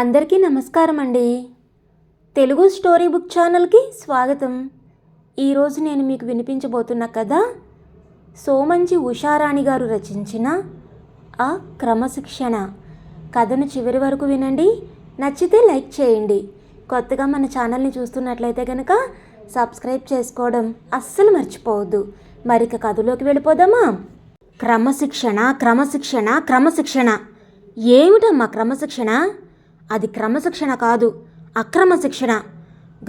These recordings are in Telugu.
అందరికీ నమస్కారం అండి తెలుగు స్టోరీ బుక్ ఛానల్కి స్వాగతం. ఈరోజు నేను మీకు వినిపించబోతున్న కథ సోమంచి ఉషారాణి గారు రచించిన ఆ క్రమశిక్షణ. కథను చివరి వరకు వినండి. నచ్చితే లైక్ చేయండి. కొత్తగా మన ఛానల్ని చూస్తున్నట్లయితే కనుక సబ్స్క్రైబ్ చేసుకోవడం అస్సలు మర్చిపోవద్దు. మరిక కథలోకి వెళ్ళిపోదామా? క్రమశిక్షణ క్రమశిక్షణ క్రమశిక్షణ. ఏమిటమ్మా క్రమశిక్షణ? అది క్రమశిక్షణ కాదు అక్రమ శిక్షణ.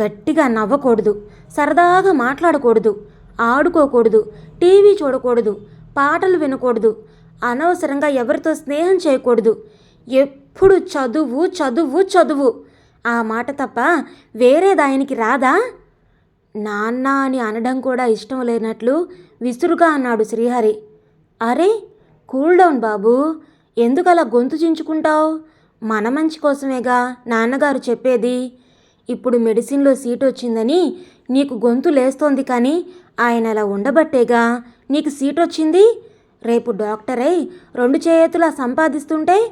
గట్టిగా నవ్వకూడదు సరదాగా మాట్లాడకూడదు ఆడుకోకూడదు టీవీ చూడకూడదు పాటలు వినకూడదు అనవసరంగా ఎవరితో స్నేహం చేయకూడదు. ఎప్పుడు చదువు చదువు చదువు. ఆ మాట తప్ప వేరే దానికి రాదా? నాన్న అని అనడం కూడా ఇష్టం లేనట్లు విసురుగా అన్నాడు శ్రీహరి. అరే కూల్ డౌన్ బాబు ఎందుకలా గొంతు చించుకుంటావు? మన మంచి కోసమేగా నాన్నగారు చెప్పేది. ఇప్పుడు మెడిసిన్లో సీట్ వచ్చిందని నీకు గొంతు లేస్తోంది కానీ ఆయన అలా ఉండబట్టేగా. నీకు సీట్ వచ్చింది? రేపు డాక్టర్ అయి రెండు చేతులా సంపాదిస్తుంటే?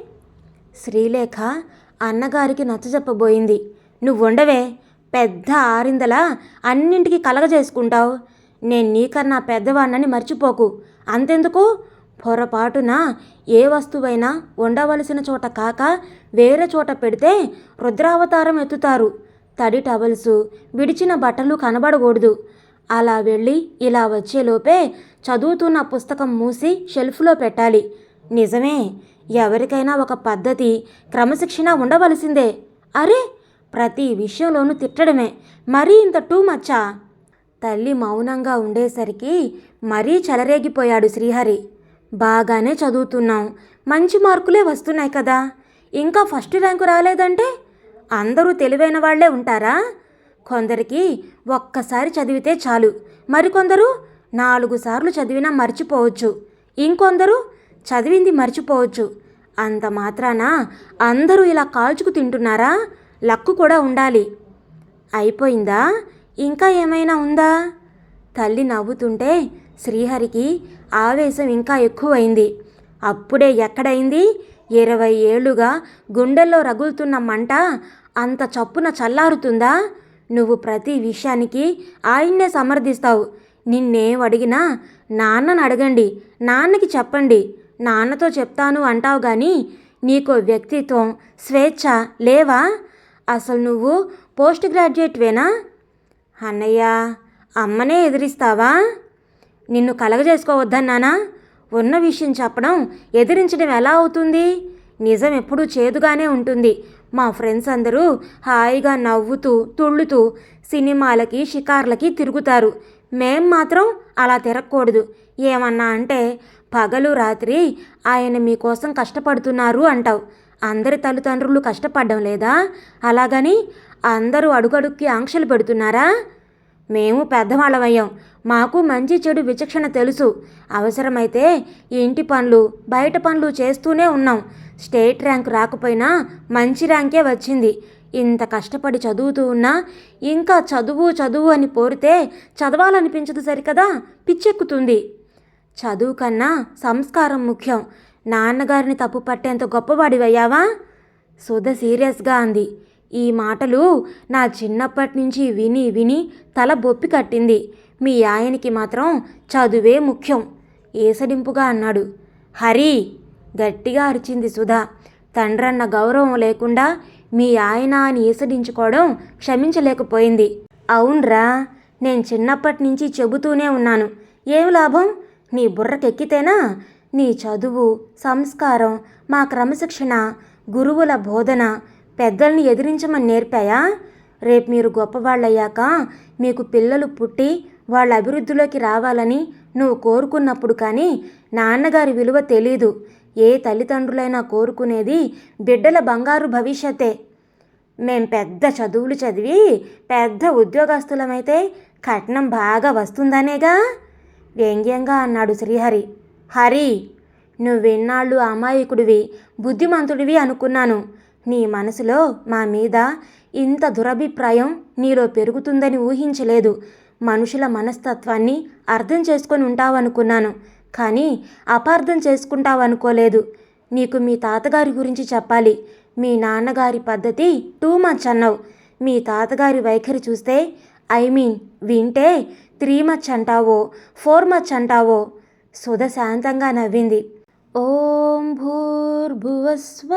శ్రీలేఖ అన్నగారికి నచ్చజెప్పబోయింది నువ్వు ఉండవే పెద్ద ఆరిందలా అన్నింటికి కలగజేసుకుంటావు. నేను నీకన్నా పెద్దవాణ్ణని మర్చిపోకు. అంతెందుకు? పొరపాటున ఏ వస్తువైనా ఉండవలసిన చోట కాక వేరే చోట పెడితే రుద్రావతారం ఎత్తుతారు. తడి టవల్సు విడిచిన బట్టలు కనబడకూడదు. అలా వెళ్ళి ఇలా వచ్చేలోపే చదువుతున్న పుస్తకం మూసి షెల్ఫ్లో పెట్టాలి. నిజమే ఎవరికైనా ఒక పద్ధతి క్రమశిక్షణ ఉండవలసిందే. అరే ప్రతి విషయంలోనూ తిట్టడమే. మరీ ఇంత టూ మచ్చా? తల్లి మౌనంగా ఉండేసరికి మరీ చెలరేగిపోయాడు శ్రీహరి. బాగానే చదువుతున్నాం మంచి మార్కులే వస్తున్నాయి కదా. ఇంకా ఫస్ట్ ర్యాంకు రాలేదంటే అందరూ తెలివైన వాళ్ళే ఉంటారా? కొందరికి ఒక్కసారి చదివితే చాలు. మరికొందరు నాలుగు సార్లు చదివినా మర్చిపోవచ్చు. ఇంకొందరు చదివింది మర్చిపోవచ్చు. అంత మాత్రాన అందరూ ఇలా కాల్చుకు తింటున్నారా? లక్కు కూడా ఉండాలి. అయిపోయిందా? ఇంకా ఏమైనా ఉందా? తల్లి నవ్వుతుంటే శ్రీహరికి ఆవేశం ఇంకా ఎక్కువైంది. అప్పుడే ఎక్కడైంది? ఇరవై ఏళ్ళుగా గుండెల్లో రగులుతున్న మంట అంత చప్పున చల్లారుతుందా? నువ్వు ప్రతి విషయానికి ఆయన్నే సమర్థిస్తావు. నిన్నేం అడిగినా నాన్నను అడగండి నాన్నకి చెప్పండి నాన్నతో చెప్తాను అంటావు కానీ నీకో వ్యక్తిత్వం స్వేచ్ఛ లేవా? అసలు నువ్వు పోస్ట్ గ్రాడ్యుయేట్వేనా అన్నయ్య అమ్మనే ఎదిరిస్తావా? నిన్ను కలగజేసుకోవద్దన్నానా ఉన్న విషయం చెప్పడం ఎదిరించడం ఎలా అవుతుంది? నిజం ఎప్పుడూ చేదుగానే ఉంటుంది. మా ఫ్రెండ్స్ అందరూ హాయిగా నవ్వుతూ తుళ్ళుతూ సినిమాలకి షికార్లకి తిరుగుతారు. మేం మాత్రం అలా తిరగకూడదు. ఏమన్నా అంటే పగలు రాత్రి ఆయన మీకోసం కష్టపడుతున్నారు అంటావు. అందరి తల్లిదండ్రులు కష్టపడడం లేదా? అలాగని అందరూ అడుగడుక్కి ఆంక్షలు పెడుతున్నారా? మేము పెద్దవాళ్ళమయ్యాం. మాకు మంచి చెడు విచక్షణ తెలుసు. అవసరమైతే ఇంటి పనులు బయట పనులు చేస్తూనే ఉన్నాం. స్టేట్ ర్యాంక్ రాకపోయినా మంచి ర్యాంకే వచ్చింది. ఇంత కష్టపడి చదువుతూ ఉన్నా ఇంకా చదువు చదువు అని పోరితే చదవాలనిపించదు సరికదా? పిచ్చెక్కుతుంది. చదువు కన్నా సంస్కారం ముఖ్యం. నాన్నగారిని తప్పు పట్టేంత గొప్పవాడివయ్యావా? సుధ సీరియస్గా అంది. ఈ మాటలు నా చిన్నప్పటి నుంచి విని విని తల బొప్పి కట్టింది. మీ ఆయనకి మాత్రం చదువే ముఖ్యం ఏసడింపుగా అన్నాడు. హరి గట్టిగా అరిచింది సుధా. తండ్రన్న గౌరవం లేకుండా మీ ఆయన అని ఈసడించుకోవడం క్షమించలేకపోయింది. అవునరా నేను చిన్నప్పటి నుంచి చెబుతూనే ఉన్నాను. ఏం లాభం? నీ బుర్రకెక్కితేనా? నీ చదువు సంస్కారం మా క్రమశిక్షణ గురువుల బోధన పెద్దల్ని ఎదిరించమని నేర్పాయా? రేపు మీరు గొప్పవాళ్ళయ్యాక మీకు పిల్లలు పుట్టి వాళ్ళ అభివృద్ధిలోకి రావాలని నువ్వు కోరుకున్నప్పుడు కానీ నాన్నగారి విలువ తెలీదు. ఏ తల్లిదండ్రులైనా కోరుకునేది బిడ్డల బంగారు భవిష్యత్తే మేం పెద్ద చదువులు చదివి పెద్ద ఉద్యోగస్తులమైతే కట్నం బాగా వస్తుందనేగా? వ్యంగ్యంగా అన్నాడు శ్రీహరి. హరి నువ్వెన్నాళ్ళు అమాయకుడివి బుద్ధిమంతుడివి అనుకున్నాను. నీ మనసులో మా మీద ఇంత దురభిప్రాయం నీలో పెరుగుతుందని ఊహించలేదు. మనుషుల మనస్తత్వాన్ని అర్థం చేసుకొని ఉంటావనుకున్నాను కానీ అపార్థం చేసుకుంటావనుకోలేదు. నీకు మీ తాతగారి గురించి చెప్పాలి. మీ నాన్నగారి పద్ధతి టూ మచ్ అన్నావు. మీ తాతగారి వైఖరి చూస్తే ఐ మీన్ వింటే త్రీ మచ్ అంటావో ఫోర్ మచ్ అంటావో సుధ శాంతంగా నవ్వింది. ఓం భూర్భువస్వ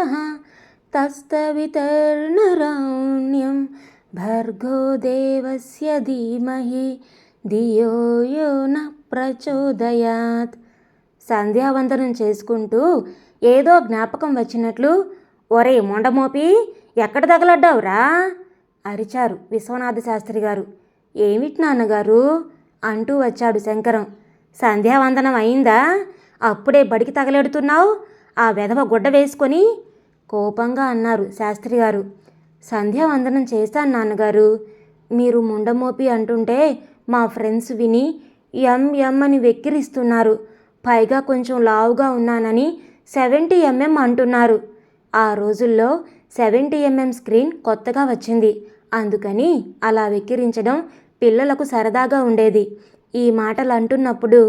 తస్తవితర్నరాణ్యం భర్గో దేవస్య ధీమహి ధియో యో న ప్రచోదయాత్ సంధ్యావందనం చేసుకుంటూ ఏదో జ్ఞాపకం వచ్చినట్లు ఒరే మొండమోపి ఎక్కడ తగలడ్డావురా? అరిచారు విశ్వనాథ శాస్త్రి గారు. ఏమిటి నాన్నగారు? అంటూ వచ్చాడు శంకరం. సంధ్యావందనం అయిందా? అప్పుడే బడికి తగలెడుతున్నావు? ఆ వెధవ గుడ్డ వేసుకొని కోపంగా అన్నారు శాస్త్రి గారు సంధ్యావందనం చేశాను నాన్నగారు. మీరు ముండమోపి అంటుంటే మా ఫ్రెండ్స్ విని ఎం ఎం అని వెక్కిరిస్తున్నారు. పైగా కొంచెం లావుగా ఉన్నానని సెవెంటీ ఎంఎం అంటున్నారు. ఆ రోజుల్లో సెవెంటీ ఎంఎం స్క్రీన్ కొత్తగా వచ్చింది. అందుకని అలా వెక్కిరించడం పిల్లలకు సరదాగా ఉండేది. ఈ మాటలు అంటున్నప్పుడు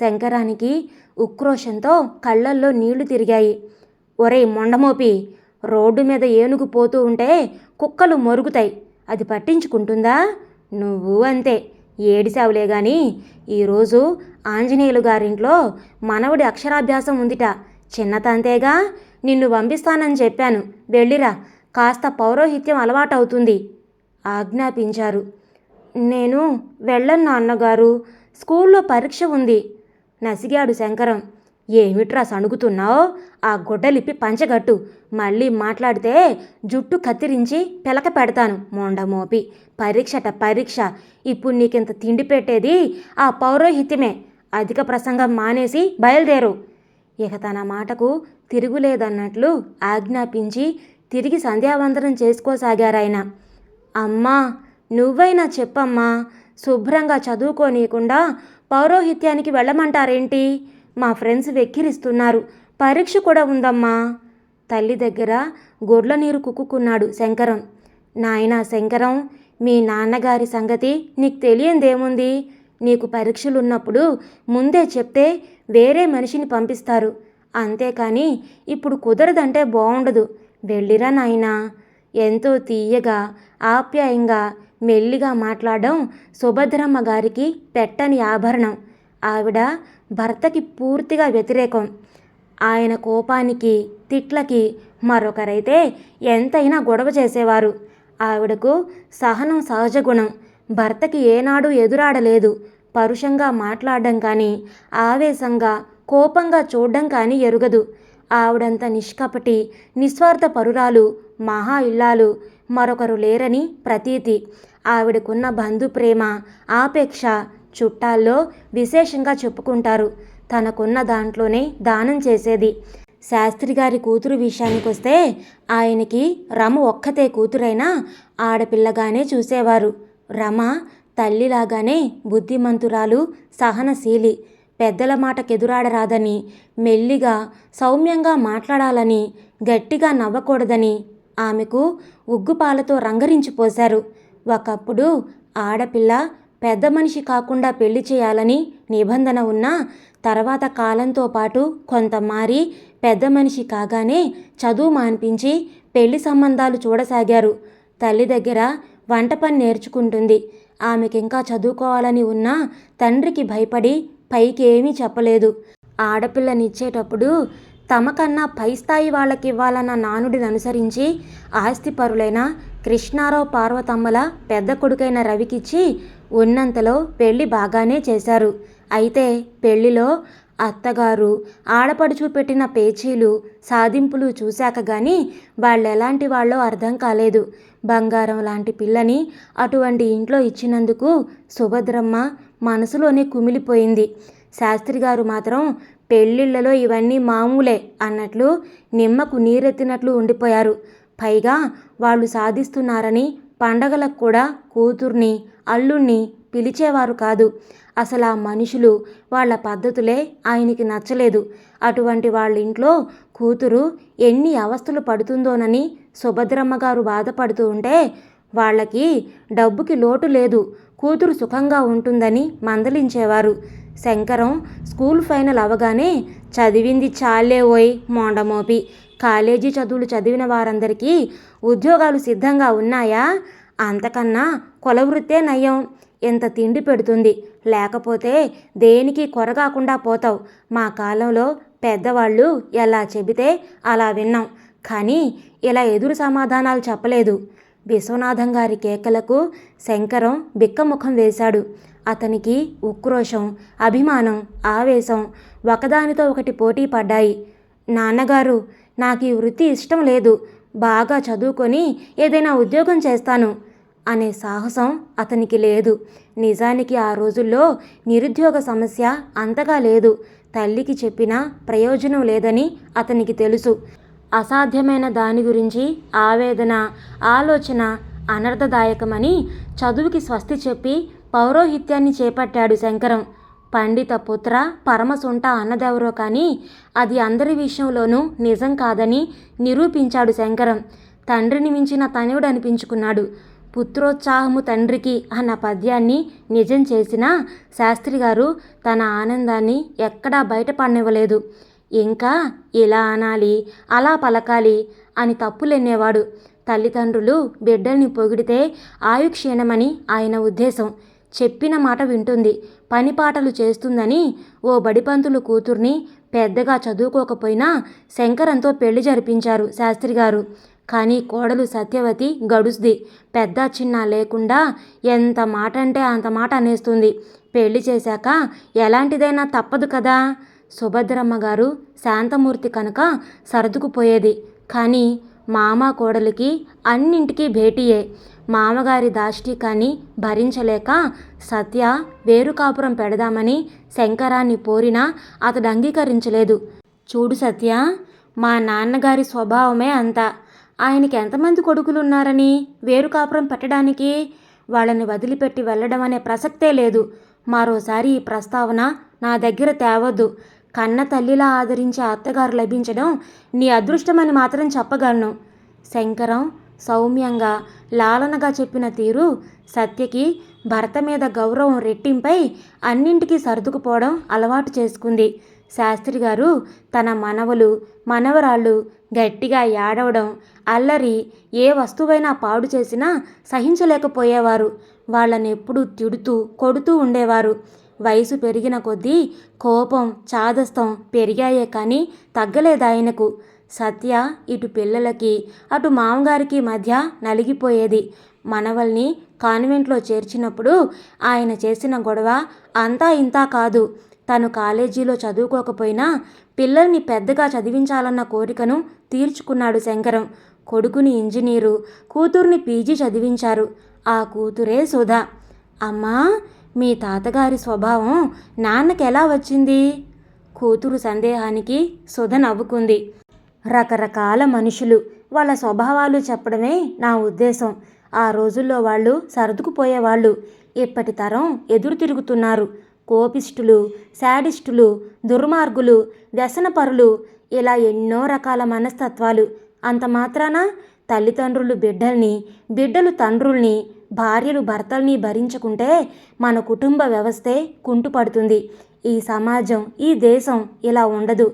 శంకరానికి ఉక్రోషంతో కళ్ళల్లో నీళ్ళు తిరిగాయి. ఒరే మొండమోపి రోడ్డు మీద ఏనుగు పోతూ ఉంటే కుక్కలు మొరుగుతాయి. అది పట్టించుకుంటుందా? నువ్వు అంతే. ఏడిసావులే గాని ఈరోజు ఆంజనేయులు గారింట్లో మనవడి అక్షరాభ్యాసం ఉందిట. చిన్నతంతేగా నిన్ను పంపిస్తానని చెప్పాను. వెళ్ళిరా. కాస్త పౌరోహిత్యం అలవాటవుతుంది ఆజ్ఞాపించారు. నేను వెళ్ళను నాన్నగారు. స్కూల్లో పరీక్ష ఉంది. నసిగాడు శంకరం. ఏమిట్రా సణుగుతున్నావు? ఆ గుడ్డలిప్పి పంచగట్టు. మళ్ళీ మాట్లాడితే జుట్టు కత్తిరించి పిలక పెడతాను మొండమోపి. పరీక్షట పరీక్ష. ఇప్పుడు నీకింత తిండి పెట్టేది ఆ పౌరోహిత్యమే. అధిక ప్రసంగం మానేసి బయలుదేరు. ఇక తన మాటకు తిరుగులేదన్నట్లు ఆజ్ఞాపించి తిరిగి సంధ్యావందనం చేసుకోసాగారాయన. అమ్మా నువ్వైనా చెప్పమ్మా. శుభ్రంగా చదువుకోనీయకుండా పౌరోహిత్యానికి వెళ్ళమంటారేంటి? మా ఫ్రెండ్స్ వెక్కిరిస్తున్నారు. పరీక్ష కూడా ఉందమ్మా. తల్లి దగ్గర గొడ్ల నీరు కుక్కుకున్నాడు శంకరం. నాయనా శంకరం మీ నాన్నగారి సంగతి నీకు తెలియందేముంది? నీకు పరీక్షలున్నప్పుడు ముందే చెప్తే వేరే మనిషిని పంపిస్తారు. అంతేకాని ఇప్పుడు కుదరదంటే బాగుండదు వెళ్ళిరా నాయనా. ఎంతో తీయగా ఆప్యాయంగా మెల్లిగా మాట్లాడడం సుభద్రమ్మ గారికి పెట్టని ఆభరణం. ఆవిడ భర్తకి పూర్తిగా వ్యతిరేకం. ఆయన కోపానికి తిట్లకి మరొకరైతే ఎంతైనా గొడవ చేసేవారు. ఆవిడకు సహనం సహజ గుణం. భర్తకి ఏనాడు ఎదురాడలేదు. పరుషంగా మాట్లాడడం కానీ ఆవేశంగా కోపంగా చూడడం కానీ ఎరుగదు. ఆవిడంత నిష్కపటి నిస్వార్థ పరురాలు మహా ఇల్లాలు. మరొకరు లేరని ప్రతీతి. ఆవిడకున్న బంధు ప్రేమ ఆపేక్ష చుట్టాల్లో విశేషంగా చెప్పుకుంటారు. తనకున్న దాంట్లోనే దానం చేసేది. శాస్త్రి గారి కూతురు విషయానికొస్తే ఆయనకి రమ ఒక్కతే కూతురైనా ఆడపిల్లగానే చూసేవారు. రమ తల్లిలాగానే బుద్ధిమంతురాలు సహనశీలి. పెద్దల మాటకెదురాడరాదని మెల్లిగా సౌమ్యంగా మాట్లాడాలని గట్టిగా నవ్వకూడదని ఆమెకు ఉగ్గుపాలతో రంగరించిపోశారు ఒకప్పుడు ఆడపిల్ల పెద్ద మనిషి కాకుండా పెళ్ళి చేయాలని నిబంధన ఉన్నా తర్వాత కాలంతో పాటు కొంత మారి పెద్ద మనిషి కాగానే చదువు మాన్పించి పెళ్ళి సంబంధాలు చూడసాగారు. తల్లి దగ్గర వంట పని నేర్చుకుంటుంది. ఆమెకింకా చదువుకోవాలని ఉన్నా తండ్రికి భయపడి పైకి ఏమీ చెప్పలేదు. ఆడపిల్లనిచ్చేటప్పుడు తమకన్నా పై స్థాయి వాళ్ళకి ఇవ్వాలన్న నానుడిని అనుసరించి ఆస్తిపరులైన కృష్ణారావు పార్వతమ్మల పెద్ద కొడుకైన రవికిచ్చి ఉన్నంతలో పెళ్ళి బాగానే చేశారు. అయితే పెళ్ళిలో అత్తగారు ఆడపడుచు పెట్టిన పేచీలు సాధింపులు చూశాక గాని వాళ్ళెలాంటి వాళ్ళో అర్థం కాలేదు. బంగారం లాంటి పిల్లని అటువంటి ఇంట్లో ఇచ్చినందుకు సుభద్రమ్మ మనసులోనే కుమిలిపోయింది. శాస్త్రి గారు మాత్రం పెళ్ళిళ్ళలో ఇవన్నీ మామూలే అన్నట్లు నిమ్మకు నీరెత్తినట్లు ఉండిపోయారు. పైగా వాళ్ళు సాధిస్తున్నారని పండగలకు కూడా కూతుర్ని అల్లుణ్ణి పిలిచేవారు కాదు. అసలు ఆ మనుషులు వాళ్ళ పద్ధతులే ఆయనకి నచ్చలేదు. అటువంటి వాళ్ళ ఇంట్లో కూతురు ఎన్ని అవస్థలు పడుతుందోనని సుభద్రమ్మ గారు బాధపడుతూ ఉంటే వాళ్ళకి డబ్బుకి లోటు లేదు. కూతురు సుఖంగా ఉంటుందని మందలించేవారు. శంకరం స్కూల్ ఫైనల్ అవగానే చదివింది చాలే ఓయ్ మోండమోపి. కాలేజీ చదువులు చదివిన వారందరికీ ఉద్యోగాలు సిద్ధంగా ఉన్నాయా? అంతకన్నా కులవృత్తే నయం ఎంత తిండి పెడుతుంది. లేకపోతే దేనికి కొరగాకుండా పోతావు. మా కాలంలో పెద్దవాళ్ళు ఎలా చెబితే అలా విన్నాం. కానీ ఇలా ఎదురు సమాధానాలు చెప్పలేదు. విశ్వనాథం గారి కేకలకు శంకరం బిక్కముఖం వేశాడు. అతనికి ఉక్రోషం అభిమానం ఆవేశం ఒకదానితో ఒకటి పోటీ పడ్డాయి. నాన్నగారు నాకు ఈ వృత్తి ఇష్టం లేదు. బాగా చదువుకొని ఏదైనా ఉద్యోగం చేస్తాను. అనే సాహసం అతనికి లేదు. నిజానికి ఆ రోజుల్లో నిరుద్యోగ సమస్య అంతగా లేదు. తల్లికి చెప్పినా ప్రయోజనం లేదని అతనికి తెలుసు. అసాధ్యమైన దాని గురించి ఆవేదన ఆలోచన అనర్థదాయకమని చదువుకి స్వస్తి చెప్పి పౌరోహిత్యాన్ని చేపట్టాడు శంకరం. పండిత పుత్ర పరమసుంట అన్నదెవరో కానీ అది అందరి విషయంలోనూ నిజం కాదని నిరూపించాడు శంకరం. తండ్రిని మించిన తనుడు అనిపించుకున్నాడు పుత్రోత్సాహము తండ్రికి అన్న పద్యాన్ని నిజం చేసిన శాస్త్రి గారు తన ఆనందాన్ని ఎక్కడా బయటపడనివ్వలేదు. ఇంకా ఇలా అనాలి అలా పలకాలి అని తప్పులెన్నేవాడు. తల్లిదండ్రులు బిడ్డల్ని పొగిడితే ఆయుక్షీణమని ఆయన ఉద్దేశం. చెప్పిన మాట వింటుంది. పనిపాటలు చేస్తుందని ఓ బడిపంతులు కూతుర్ని పెద్దగా చదువుకోకపోయినా శంకరంతో పెళ్ళి జరిపించారు శాస్త్రి గారు. కానీ కోడలు సత్యవతి గడుసుది. పెద్ద చిన్న లేకుండా ఎంత మాట అంటే అంత మాట అనేస్తుంది. పెళ్ళి చేశాక ఎలాంటిదైనా తప్పదు కదా? సుభద్రమ్మ గారు శాంతమూర్తి కనుక సర్దుకుపోయేది కానీ మామ కోడలికి అన్నింటికీ భేటీయే. మామగారి దాష్టికాన్ని భరించలేక సత్య వేరు కాపురం పెడదామని శంకరాన్ని పోరినా అతడు అంగీకరించలేదు. చూడు సత్య మా నాన్నగారి స్వభావమే అంత. ఆయనకి ఎంతమంది కొడుకులున్నారని వేరు కాపురం పెట్టడానికి వాళ్ళని వదిలిపెట్టి వెళ్ళడం అనే ప్రసక్తే లేదు. మరోసారి ఈ ప్రస్తావన నా దగ్గర తేవద్దు. కన్న తల్లిలా ఆదరించే అత్తగారు లభించడం నీ అదృష్టమని మాత్రం చెప్పగలను. శంకరం సౌమ్యంగా లాలనగా చెప్పిన తీరు సత్యకి భర్త మీద గౌరవం రెట్టింపై అన్నింటికీ సర్దుకుపోవడం అలవాటు చేసుకుంది. శాస్త్రి గారు తన మనవలు మనవరాళ్ళు గట్టిగా ఏడవడం అల్లరి ఏ వస్తువైనా పాడు చేసినా సహించలేకపోయేవారు. వాళ్ళని ఎప్పుడూ తిడుతూ కొడుతూ ఉండేవారు. వయసు పెరిగిన కొద్దీ కోపం చాదస్తం పెరిగాయే కానీ తగ్గలేదాయనకు సత్య ఇటు పిల్లలకి అటు మామగారికి మధ్య నలిగిపోయేది. మనవల్ని కాన్వెంట్లో చేర్చినప్పుడు ఆయన చేసిన గొడవ అంతా ఇంతా కాదు. తను కాలేజీలో చదువుకోకపోయినా పిల్లల్ని పెద్దగా చదివించాలన్న కోరికను తీర్చుకున్నాడు శంకరం. కొడుకుని ఇంజనీరు కూతుర్ని పీజీ చదివించారు. ఆ కూతురే సుధా. అమ్మా మీ తాతగారి స్వభావం నాన్నకి ఎలా వచ్చింది? కూతురు సందేహానికి సుధ నవ్వుకుంది. రకరకాల మనుషులు వాళ్ళ స్వభావాలు చెప్పడమే నా ఉద్దేశం. ఆ రోజుల్లో వాళ్ళు సర్దుకుపోయేవాళ్ళు. ఇప్పటి తరం ఎదురు తిరుగుతున్నారు. కోపిస్టులు శాడిస్టులు దుర్మార్గులు వ్యసనపరులు ఇలా ఎన్నో రకాల మనస్తత్వాలు. అంత మాత్రాన? తల్లిదండ్రులు బిడ్డల్ని బిడ్డలు తండ్రుల్ని భార్యలు భర్తల్ని భరించుకుంటే మన కుటుంబ వ్యవస్థే కుంటుపడుతుంది. ఈ సమాజం ఈ దేశం ఇలా ఉండదు.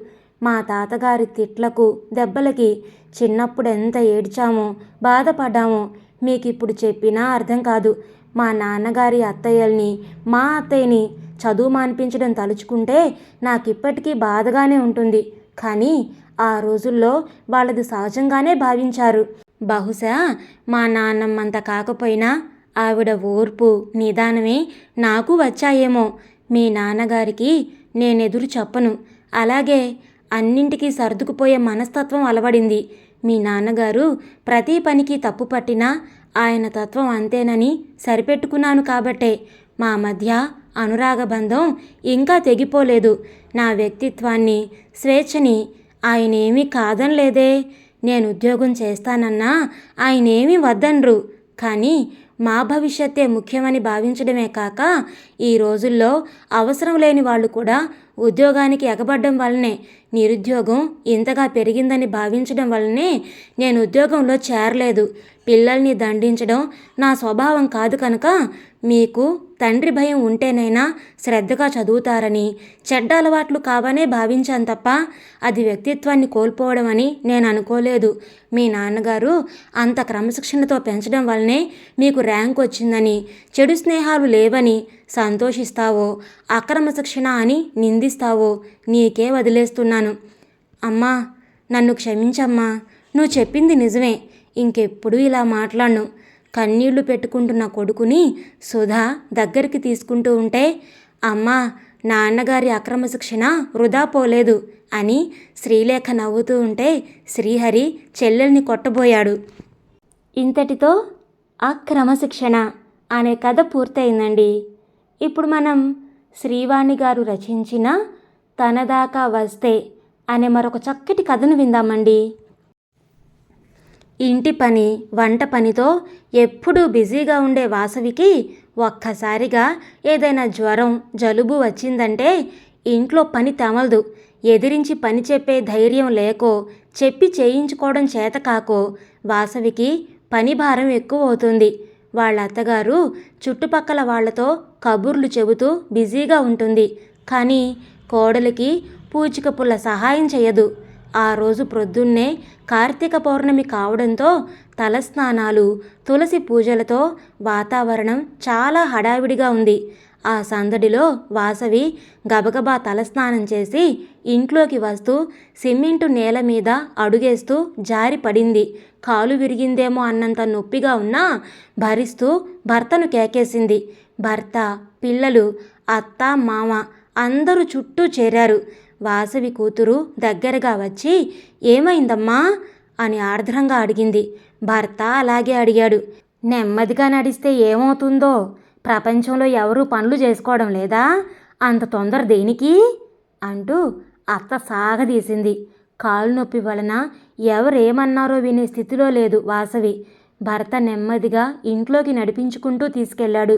మా తాతగారి తిట్లకు దెబ్బలకి చిన్నప్పుడు ఎంత ఏడ్చామో బాధపడ్డామో మీకు ఇప్పుడు చెప్పినా అర్థం కాదు. మా నాన్నగారి అత్తయ్యల్ని మా అత్తయ్యని చదువు మానిపించడం తలుచుకుంటే నాకు ఇప్పటికీ బాధగానే ఉంటుంది. కానీ ఆ రోజుల్లో వాళ్ళది సహజంగానే భావించారు. బహుశా మా నాన్నమ్మంత కాకపోయినా ఆవిడ ఓర్పు నిదానమే నాకు వచ్చాయేమో. మీ నాన్నగారికి నేనెదురు చెప్పను. అలాగే అన్నింటికీ సర్దుకుపోయే మనస్తత్వం అలవడింది. మీ నాన్నగారు ప్రతి పనికి తప్పు పట్టినా ఆయన తత్వం అంతేనని సరిపెట్టుకున్నాను కాబట్టే. మా మధ్య అనురాగ బంధం ఇంకా తెగిపోలేదు. నా వ్యక్తిత్వాన్ని స్వేచ్ఛని ఆయనేమీ కాదనలేదే నేను ఉద్యోగం చేస్తానన్నా ఆయనేమీ వద్దన్రు. కానీ మా భవిష్యత్తే ముఖ్యమని భావించడమే కాక ఈ రోజుల్లో అవసరం లేని వాళ్ళు కూడా ఉద్యోగానికి ఎగబడ్డం వల్లనే నిరుద్యోగం ఇంతగా పెరిగిందని భావించడం వల్లనే నేను ఉద్యోగంలో చేరలేదు. పిల్లల్ని దండించడం నా స్వభావం కాదు కనుక మీకు తండ్రి భయం ఉంటేనైనా శ్రద్ధగా చదువుతారని చెడ్డ అలవాట్లు కావనే భావించాను తప్ప అది వ్యక్తిత్వాన్ని కోల్పోవడం అని నేను అనుకోలేదు. మీ నాన్నగారు అంత క్రమశిక్షణతో పెంచడం వల్లనే మీకు ర్యాంక్ వచ్చిందని చెడు స్నేహాలు లేవని సంతోషిస్తావో? అక్రమ శిక్షణ అని నిందిస్తావో? నీకే వదిలేస్తున్నాను. అమ్మా నన్ను క్షమించమ్మా. నువ్వు చెప్పింది నిజమే. ఇంకెప్పుడు ఇలా మాట్లాడను. కన్నీళ్ళు పెట్టుకుంటున్న కొడుకుని సుధా దగ్గరికి తీసుకుంటూ ఉంటే అమ్మా నాన్నగారి అక్రమ శిక్షణ వృధా పోలేదు అని శ్రీలేఖ నవ్వుతూ ఉంటే శ్రీహరి చెల్లెల్ని కొట్టబోయాడు. ఇంతటితో అక్రమ శిక్షణ అనే కథ పూర్తయిందండి. ఇప్పుడు మనం శ్రీవాణి గారు రచించిన తనదాకా వస్తే అనే మరొక చక్కటి కథను విందామండి. ఇంటి పని వంట పనితో ఎప్పుడూ బిజీగా ఉండే వాసవికి ఒక్కసారిగా ఏదైనా జ్వరం జలుబు వచ్చిందంటే ఇంట్లో పని తమలదు. ఎదిరించి పని చెప్పే ధైర్యం లేకో చెప్పి చేయించుకోవడం చేతకాకో వాసవికి పని భారం ఎక్కువ అవుతుంది. వాళ్ళ అత్తగారు చుట్టుపక్కల వాళ్ళతో కబుర్లు చెబుతూ బిజీగా ఉంటుంది. కానీ కోడలికి పూచిక పుల్ల సహాయం చేయదు ఆ రోజు ప్రొద్దున్నే కార్తీక పౌర్ణమి కావడంతో తలస్నానాలు తులసి పూజలతో వాతావరణం చాలా హడావిడిగా ఉంది. ఆ సందడిలో వాసవి గబగబా తలస్నానం చేసి ఇంట్లోకి వస్తూ సిమెంటు నేల మీద అడుగేస్తూ జారి పడింది కాలు విరిగిందేమో అన్నంత నొప్పిగా ఉన్నా భరిస్తూ భర్తను కేకేసింది. భర్త పిల్లలు అత్త మామ అందరూ చుట్టూ చేరారు. వాసవి కూతురు దగ్గరగా వచ్చి ఏమైందమ్మా? అని ఆర్ద్రంగా అడిగింది. భర్త అలాగే అడిగాడు. నెమ్మదిగా నడిస్తే ఏమవుతుందో? ప్రపంచంలో ఎవరూ పనులు చేసుకోవడం లేదా? అంత తొందర దేనికి? అంటూ అత్త సాగదీసింది. కాలు నొప్పి వలన ఎవరేమన్నారో వినే స్థితిలో లేదు వాసవి. భర్త నెమ్మదిగా ఇంట్లోకి నడిపించుకుంటూ తీసుకెళ్ళాడు.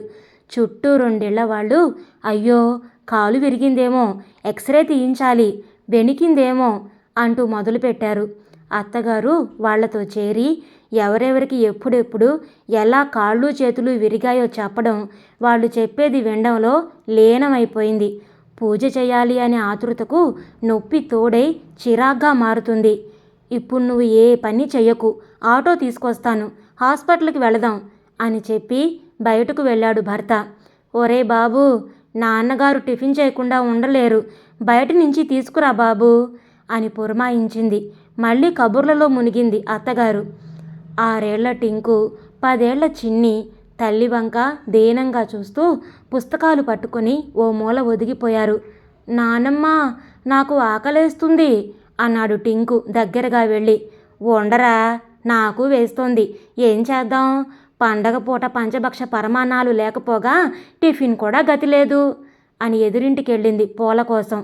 చుట్టూ రెండేళ్ళ వాళ్ళు అయ్యో కాలు విరిగిందేమో ఎక్స్రే తీయించాలి బెణికిందేమో అంటూ మొదలుపెట్టారు. అత్తగారు వాళ్ళతో చేరి ఎవరెవరికి ఎప్పుడెప్పుడు ఎలా కాళ్ళు చేతులు విరిగాయో చెప్పడం వాళ్ళు చెప్పేది వినడంలో లీనమైపోయింది. పూజ చేయాలి అనే ఆతృతకు నొప్పి తోడై చిరాగ్గా మారుతుంది. ఇప్పుడు నువ్వు ఏ పని చెయ్యకు ఆటో తీసుకొస్తాను హాస్పిటల్కి వెళదాం అని చెప్పి బయటకు వెళ్ళాడు భర్త. ఒరే బాబు నాన్నగారు టిఫిన్ చేయకుండా ఉండలేరు బయట నుంచి తీసుకురా బాబు అని పురమాయించింది. మళ్ళీ కబుర్లలో మునిగింది అత్తగారు. ఆరేళ్ళ టింకు పదేళ్ళ చిన్ని తల్లి వంక దీనంగా చూస్తూ పుస్తకాలు పట్టుకొని ఓ మూల ఒదిగిపోయారు. నానమ్మ నాకు ఆకలేస్తుంది అన్నాడు టింకు దగ్గరగా వెళ్ళి. ఉండరా నాకు వేస్తోంది. ఏం చేద్దాం? పండగ పూట పంచభక్ష పరమాణాలు లేకపోగా టిఫిన్ కూడా గతి లేదు అని ఎదురింటికెళ్ళింది పూల కోసం.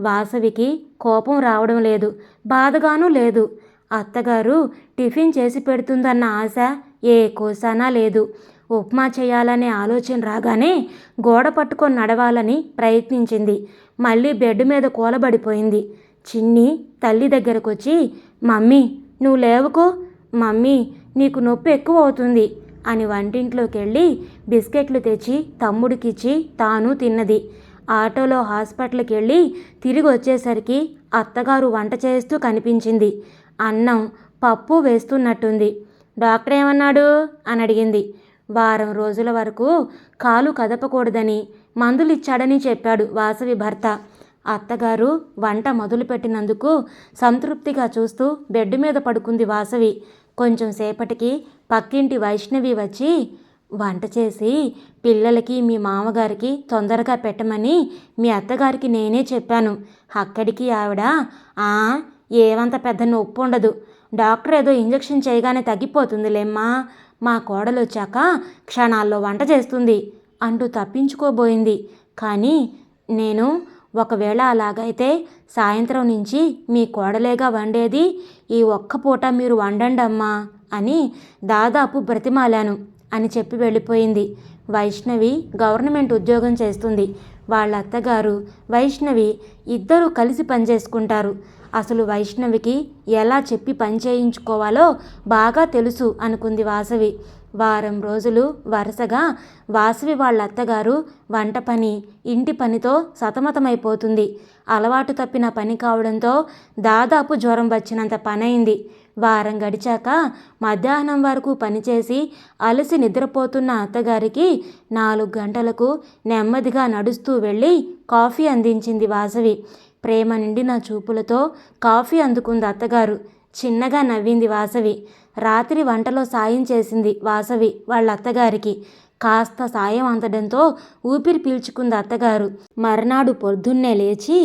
వాసవికి కోపం రావడం లేదు బాధగానూ లేదు. అత్తగారు టిఫిన్ చేసి పెడుతుందన్న ఆశ ఏ కోసానా లేదు. ఉప్మా చేయాలనే ఆలోచన రాగానే గోడ పట్టుకొని నడవాలని ప్రయత్నించింది. మళ్ళీ బెడ్ మీద కూలబడిపోయింది. చిన్ని తల్లి దగ్గరకు వచ్చి మమ్మీ నువ్వు లేవుకో. మమ్మీ నీకు నొప్పి ఎక్కువ అవుతుంది అని వంటింట్లోకి వెళ్ళి బిస్కెట్లు తెచ్చి తమ్ముడికిచ్చి తాను తిన్నది. ఆటోలో హాస్పిటల్కి వెళ్ళి తిరిగి వచ్చేసరికి అత్తగారు వంట చేస్తూ కనిపించింది. అన్నం పప్పు వేస్తున్నట్టుంది. డాక్టర్ ఏమన్నాడు? అని అడిగింది వారం రోజుల వరకు కాలు కదపకూడదని మందులు ఇచ్చాడని చెప్పాడు వాసవి భర్త. అత్తగారు వంట మొదలుపెట్టినందుకు సంతృప్తిగా చూస్తూ బెడ్ మీద పడుకుంది వాసవి. కొంచెం సేపటికి పక్కింటి వైష్ణవి వచ్చి వంట చేసి పిల్లలకి మీ మామగారికి తొందరగా పెట్టమని మీ అత్తగారికి నేనే చెప్పాను. అక్కడికి ఆవిడ ఆ ఏమంత పెద్ద నొప్పి ఉండదు. డాక్టర్ ఏదో ఇంజెక్షన్ చేయగానే తగ్గిపోతుందిలేమ్మా. మా కోడలు వచ్చాక క్షణాల్లో వంట చేస్తుంది అంటూ తప్పించుకోబోయింది. కానీ నేను ఒకవేళ అలాగైతే సాయంత్రం నుంచి మీ కోడలేగా వండేది ఈ ఒక్క పూట మీరు వండండి అమ్మా అని దాదాపు బ్రతిమాలాను అని చెప్పి వెళ్ళిపోయింది. వైష్ణవి గవర్నమెంట్ ఉద్యోగం చేస్తుంది. వాళ్ళ అత్తగారు వైష్ణవి ఇద్దరూ కలిసి పనిచేసుకుంటారు. అసలు వైష్ణవికి ఎలా చెప్పి పని చేయించుకోవాలో బాగా తెలుసు అనుకుంది వాసవి. వారం రోజులు వరుసగా వాసవి వాళ్ళ అత్తగారు వంట పని ఇంటి పనితో సతమతమైపోతుంది. అలవాటు తప్పిన పని కావడంతో దాదాపు జ్వరం వచ్చినంత పనైంది. వారం గడిచాక మధ్యాహ్నం వరకు పనిచేసి అలసి నిద్రపోతున్న అత్తగారికి నాలుగు గంటలకు నెమ్మదిగా నడుస్తూ వెళ్ళి కాఫీ అందించింది వాసవి. ప్రేమ నిండిన చూపులతో కాఫీ అందుకుంది అత్తగారు. చిన్నగా నవ్వింది వాసవి. రాత్రి వంటలో సాయం చేసింది వాసవి వాళ్ళ అత్తగారికి. కాస్త సాయం అందడంతో ఊపిరి పీల్చుకుంది అత్తగారు. మర్నాడు పొద్దున్నే లేచి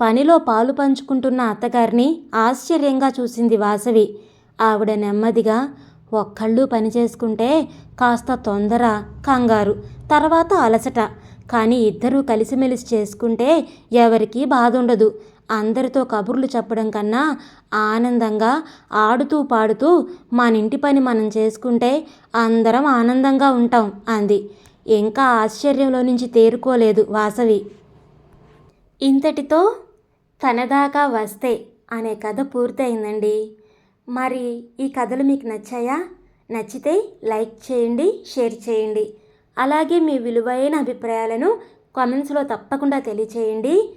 పనిలో పాలు పంచుకుంటున్న అత్తగారిని ఆశ్చర్యంగా చూసింది వాసవి. ఆవిడ నెమ్మదిగా ఒక్కళ్ళు పని చేసుకుంటే కాస్త తొందర కంగారు తర్వాత అలసట. కానీ ఇద్దరూ కలిసిమెలిసి చేసుకుంటే ఎవరికీ బాధ ఉండదు అందరితో కబుర్లు చెప్పడం కన్నా ఆనందంగా ఆడుతూ పాడుతూ మన ఇంటి పని మనం చేసుకుంటే అందరం ఆనందంగా ఉంటాం అంది. ఇంకా ఆశ్చర్యంలో నుంచి తేరుకోలేదు వాసవి. ఇంతటితో తనదాకా వస్తే అనే కథ పూర్తయిందండి. మరి ఈ కథలు మీకు నచ్చాయా? నచ్చితే లైక్ చేయండి షేర్ చేయండి. అలాగే మీ విలువైన అభిప్రాయాలను కామెంట్స్లో తప్పకుండా తెలియచేయండి.